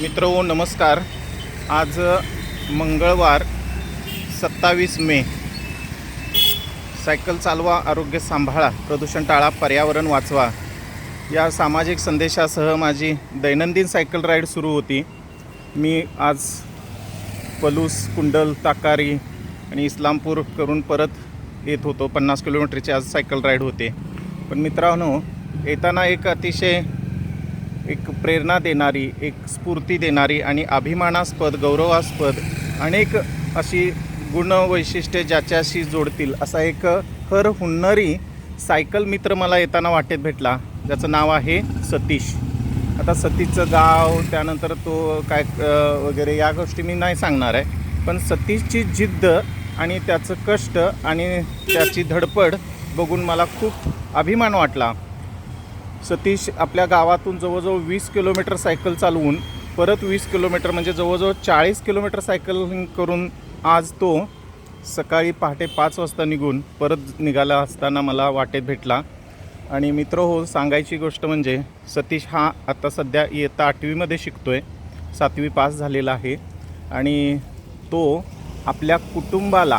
मित्र हो नमस्कार. आज मंगळवार सत्तावीस मे. सायकल चालवा आरोग्य सांभाळा प्रदूषण टाळा पर्यावरण वाचवा. या सामाजिक संदेशासह माझी दैनंदिन सायकल राईड सुरू होती. मी आज पलूस कुंडल ताकारी आणि इस्लामपूर करून परत येत होतो. पन्नास किलोमीटरची आज सायकल राईड होते. पण मित्रांनो येताना एक अतिशय एक प्रेरणा देणारी एक स्फूर्ती देणारी आणि अभिमानास्पद गौरवास्पद अनेक अशी गुणवैशिष्ट्ये ज्याच्याशी जोडतील असा एक हर हुन्नरी सायकल मित्र मला येताना वाटेत भेटला ज्याचं नाव आहे सतीश. आता सतीशचं गाव त्यानंतर तो काय वगैरे या गोष्टी मी नाही सांगणार आहे पण सतीशची जिद्द आणि त्याचं कष्ट आणि त्याची धडपड बघून मला खूप अभिमान वाटला. सतीश आपल्या गावातून जवळजवळ वीस किलोमीटर सायकल चालवून परत वीस किलोमीटर म्हणजे जवळजवळ चाळीस किलोमीटर सायकलिंग करून आज तो सकाळी पहाटे पाच वाजता निघून परत निघाला असताना मला वाटेत भेटला. आणि मित्र हो सांगायची गोष्ट म्हणजे सतीश हा आता सध्या इयत्ता आठवीमध्ये शिकतो आहे सातवी पास झालेला आहे. आणि तो आपल्या कुटुंबाला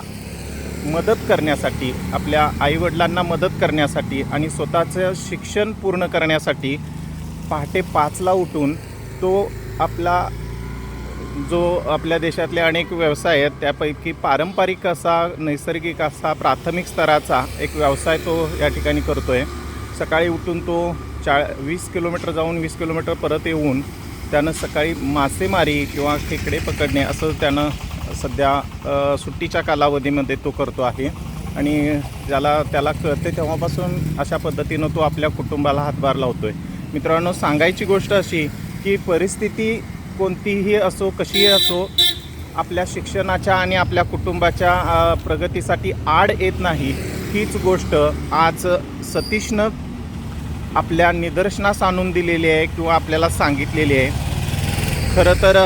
मदत करण्यासाठी आपल्या आईवडिलांना मदत करण्यासाठी आणि स्वतःचं शिक्षण पूर्ण करण्यासाठी पहाटे पाचला उठून तो आपला जो आपल्या देशातले अनेक व्यवसाय आहेत त्यापैकी पारंपरिक असा नैसर्गिक असा प्राथमिक स्तराचा एक व्यवसाय तो या ठिकाणी करतो आहे सकाळी उठून तो चा वीस किलोमीटर जाऊन वीस किलोमीटर परत येऊन त्यानं सकाळी मासेमारी किंवा खेकडे पकडणे असं त्यानं सध्या सुट्टीच्या कालावधीमध्ये तो करतो आहे. आणि ज्याला त्याला कळते तेव्हापासून अशा पद्धतीनं तो आपल्या कुटुंबाला हातभार लावतो आहे मित्रांनो सांगायची गोष्ट अशी की परिस्थिती कोणतीही असो कशीही असो आपल्या शिक्षणाच्या आणि आपल्या कुटुंबाच्या प्रगतीसाठी आड येत नाही. हीच गोष्ट आज सतीशनं आपल्या निदर्शनास आणून दिलेली आहे किंवा आपल्याला सांगितलेली आहे. खरं तर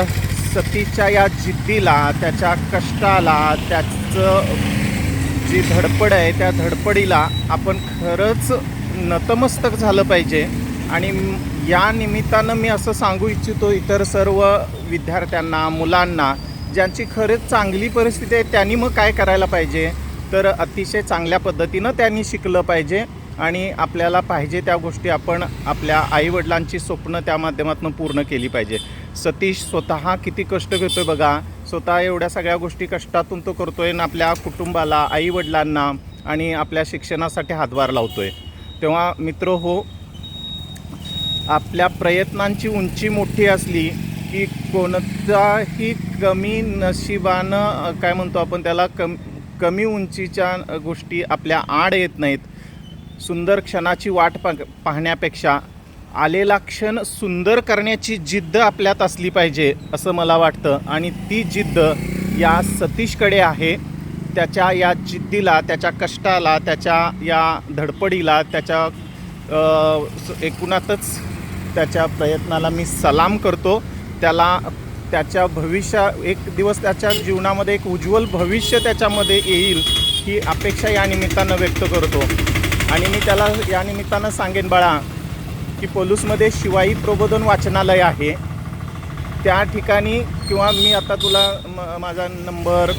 सतीच्या या जिद्दीला त्याच्या कष्टाला त्याचं जी धडपड आहे त्या धडपडीला आपण खरंच नतमस्तक झालं पाहिजे. आणि या निमित्तानं मी असं सांगू इच्छितो इतर सर्व विद्यार्थ्यांना मुलांना ज्यांची खरंच चांगली परिस्थिती आहे त्यांनी मग काय करायला पाहिजे? तर अतिशय चांगल्या पद्धतीनं त्यांनी शिकलं पाहिजे. आणि आपल्याला पाहिजे त्या गोष्टी आपण आपल्या आईवडिलांची स्वप्न त्या माध्यमातून पूर्ण केली पाहिजे. सतीश स्वतः किती कष्ट घेतोय बघा. स्वतः एवढ्या सगळ्या गोष्टी कष्टातून तो करतोय आणि आपल्या कुटुंबाला आईवडिलांना आणि आपल्या शिक्षणासाठी हातभार लावतोय. तेव्हा मित्र हो आपल्या प्रयत्नांची उंची मोठी असली की कोणताही कमी नशिबानं काय म्हणतो आपण त्याला कम कमी उंचीच्या गोष्टी आपल्या आड येत नाहीत. सुंदर क्षणाची वाट पा पाहण्यापेक्षा आलेला क्षण सुंदर करण्याची जिद्द आपल्यात असली पाहिजे असं मला वाटतं. आणि ती जिद्द या सतीशकडे आहे. त्याच्या या जिद्दीला त्याच्या कष्टाला त्याच्या या धडपडीला त्याच्या एकूणातच त्याच्या प्रयत्नाला मी सलाम करतो. त्याला त्याच्या भविष्या एक दिवस त्याच्या जीवनामध्ये एक उज्ज्वल भविष्य त्याच्यामध्ये येईल ही अपेक्षा या निमित्तानं व्यक्त करतो. आणि मी त्याला या निमित्तानं सांगेन बाळा की पोलूसमध्ये शिवाई प्रबोधन वाचनालय आहे. त्या ठिकाणी किंवा मी आता तुला म- माझा नंबर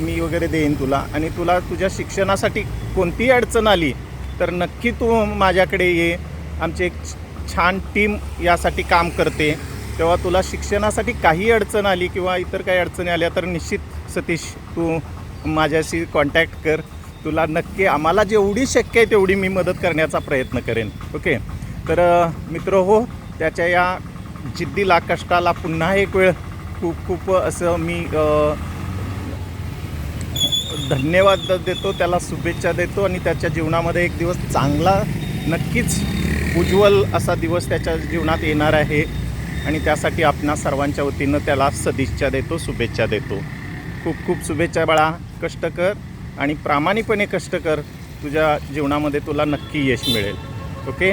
मी वगैरे देईन तुला. आणि तुला तुझ्या शिक्षणासाठी कोणतीही अडचण आली तर नक्की तू माझ्याकडे ये. आमची एक छान टीम यासाठी काम करते. तेव्हा तुला शिक्षणासाठी काही अडचण आली किंवा इतर काही अडचणी आल्या तर निश्चित सतीश तू माझ्याशी कॉन्टॅक्ट कर. तुला नक्की आम्हाला जेवढी शक्य आहे तेवढी मी मदत करण्याचा प्रयत्न करेन. ओके? तर मित्र हो त्याच्या या जिद्दीला कष्टाला पुन्हा एक वेळ खूप खूप असं मी धन्यवाद देतो त्याला शुभेच्छा देतो आणि त्याच्या जीवनामध्ये एक दिवस चांगला नक्कीच उज्ज्वल असा दिवस त्याच्या जीवनात येणार आहे. आणि त्यासाठी आपणा सर्वांच्या वतीनं त्याला सदिच्छा देतो शुभेच्छा देतो. खूप खूप शुभेच्छा बाळा. कष्ट कर. आणि प्रामाणिकपणे कष्ट कर. तुझ्या जीवनामध्ये तुला नक्की यश मिळेल. ओके